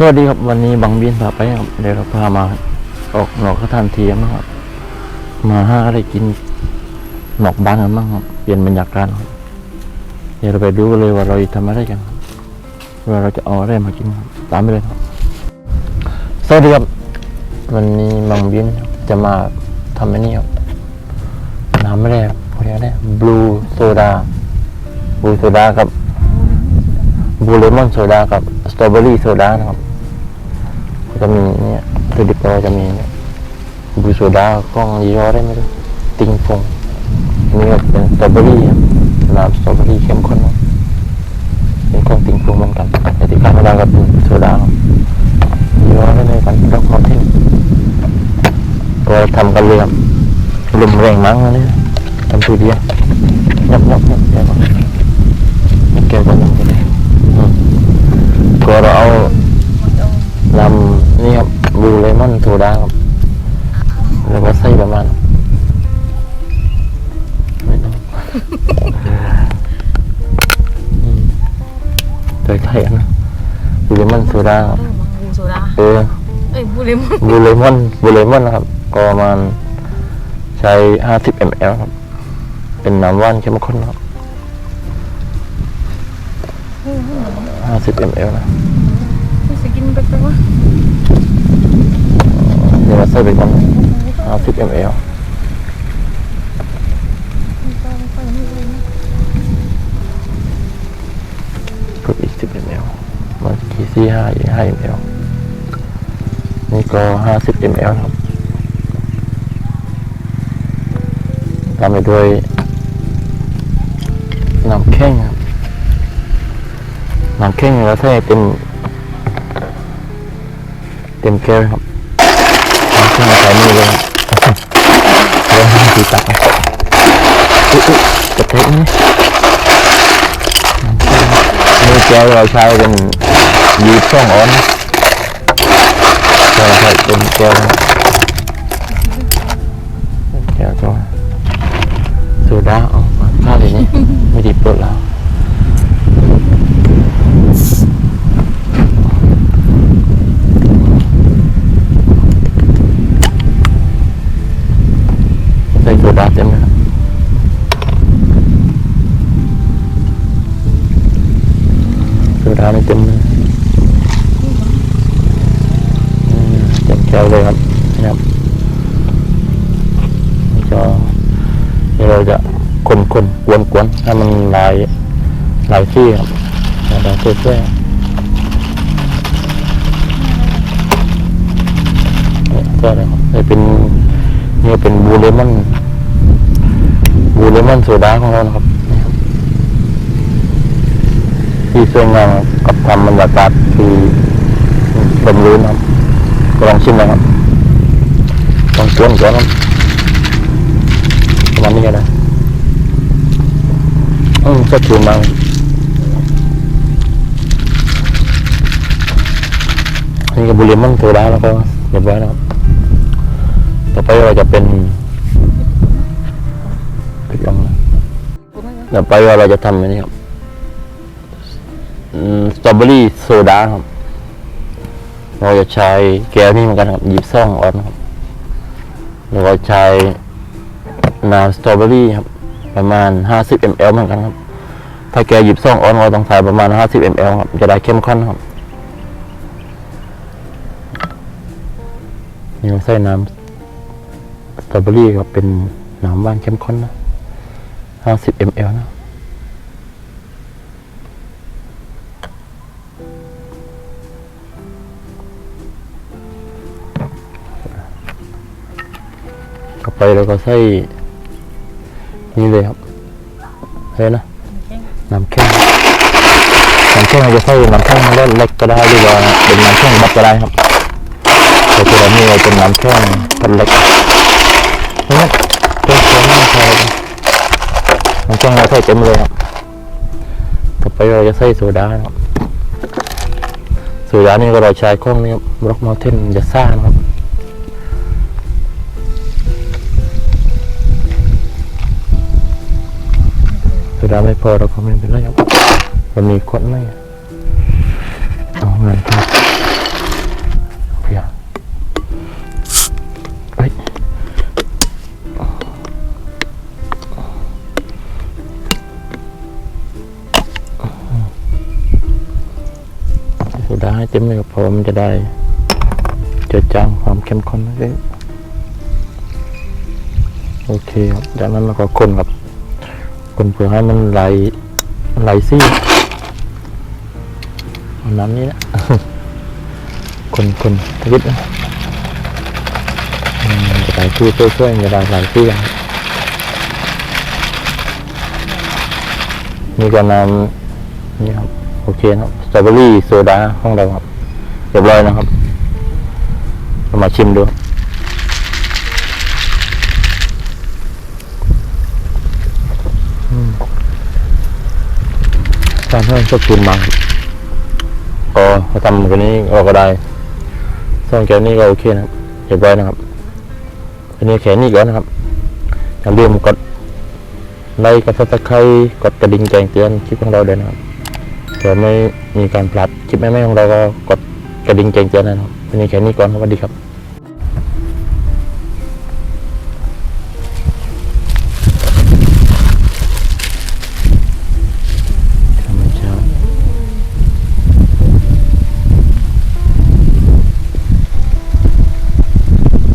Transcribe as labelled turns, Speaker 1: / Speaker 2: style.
Speaker 1: สวัสดีครับวันนี้บังบินพาไปครับเดี๋ยวเราพามาออกหนอกสถานที่กันะครับ มาห้าอะไรกินหนอกบ้านกันบ้างครับเปลี่ยนบรรยากาศครับ เดี๋ยวเราไปดูกันเลยว่าเราจะทำอะไรกันว่าเราจะเอาอะไรมากินตามไปเลยครับสวัสดีครับวันนี้บังบินจะมาทำอันนี้ครับน้ำไม่ได้ครับเรียกอะไรบลูโซดาบลูโซดากับบลูเลมอนโซดากับสตรอเบอรี่โซดานะครับจะมีเนี่ยคือดิบเราจะมีเนี่ยบลูโซดากล้องยี่ห้อได้ไหมรู้ติงฟงอันนี่ก็เป็นสตรอเบอรี่ครับ น้ำสตรอเบอรี่เข้มข้นเป็นของติงฟงเหมือนกันแต่ที่ข้างล่างก็เป็นโซดาครับยี่ห้อได้ไหมกันดอกคอนเทนก็ทำกันเลยครับลมแรงมั้งอันนี้ทำตัวเดียวยับยับยับยวก่อนแก้วจะนั่งกันเลย โดยไทยนะบลูเลมอนโซดาครับ
Speaker 2: บูโซดา
Speaker 1: เออ
Speaker 2: เอ้ยบูเลมอน
Speaker 1: บลูเลมอนบลูเลมอนนะครับก็ประมาณใช้ 50 ml ครับ เป็นน้ำว่านเข้มข้นครับ 50 ml นะ
Speaker 2: นี่สกินไปไปวะ
Speaker 1: เดี๋ยวเราใส่ไปก่อน50 ml กดอีก 10 ml มันกี่ห้าอีก5 ml นี่ก็50 ml ครับ ตามไปด้วยน้ำแข็งครับน้ำแข็งเราใส่เต็ม เต็มแก้วครับน้ำแข็งใส่มือเลยครับเดี๋ยวให้ตักอุ๊ยกระเทะนี่นี่แก้วเราใช้เป็น ยีบช่องอ้อนใช่ใช่เป็นแก้วนะเป็นแก้วก็โซดาเอามาข้าวเลยนี่ไม่ดีเปิดแล้วใส่โซดาเต็มเลยครับโซดาไม่เต็มเลย เต็มแก้วเลยครับนะครับนี่ก็เราจะคนคนกวนกวนๆให้มันหลายหลายที่ครับแล้วเราเพื่อเนี่ยก็เลยครับนี่เป็นนี่เป็นบูเลมอนบูเลมอนโซดาของเรานะครับที่สวยงามกับธรรมบรรยากาศคือลมรื่นครับ ลองชิมนะครับลองกวนก่อนประมาณนี้ก็ได้อืมสดชื่นมากนี่ก็บุรี่มันโซดาแล้วก็เรียบร้อยนะครับต่อไปเราจะเป็นปิดลงต่อไปว่าเราจะทำอันนี้ครับสตรอเบอรี่โซดาครับ เราจะใช้แก้วนี่เหมือนกันครับหยิบซ่องออนครับแล้วก็ใช้น้ำสตรอเบอรี่ครับประมาณ 50 ml เหมือนกันครับ ถ้าแกหยิบซ่องออนเราต้องใส่ประมาณ 50 ml ครับจะได้เข้มข้นครับนี่เราใส่น้ำสตรอเบอรี่ครับเป็นน้ำหวานเข้มข้นนะ 50 ml นะ ไปแล้วก็ใส่นี่เลยครับเฮ้ยนะน้ำแข็งน้ำแข็งเราจะใส่น้ำแข็งเล็กๆก็ได้หรือว่าเป็นน้ำแข็งบัดก็ได้ครับแต่ตัวนี้เราเป็นน้ำแข็งพันเล็กนี่นะตัวนี้ใส่น้ำแข็งเราใส่เต็มเลยครับไปเราจะใส่โซดานะครับโซดานี่ก็เราใช้ข้องนี่ครับบล็อกมาเทนจะซ่านะครับ โซดาไม่พอเราก็ไม่เป็นไรครับเรามีขวดไหมเอาเงินครับเพียเฮ้ยโซดาให้เต็มเลยครับเพราะมันจะได้จือจางความเข้มข้นนะโอเคครับจากนั้นเราก็คนครับ คนเพื่อให้มันไหลไหลซี่น้ำนี้นะคนคนทวิตนะจะไหลซี่ช่วยๆจะได้ไหลซี่ครับนี่ก็น้ำนี่ครับโอเคนะครับสตรอเบอรี่โซดาของเราครับเรียบร้อยนะครับ มาชิมดู การเพิ่มสกุลมาครับก็เขาทำกันนี้เราก็ได้ส่วนแกนี้ก็โอเคนะครับเรียบร้นะครับอันนี้แขนนี่ก่อนนะครับอย่าลืมกดไลค์กดซับสไครต์กดกระดิ่งแจ้งเตือนคลิปของเราด้วยนะครับเผื่อไม่มีการพลาดคลิปแม่ๆของเราก็กดกระดิ่งแจ้งเตือนนะครับวันนี้แค่นี้ก่อนสวัสดีครับ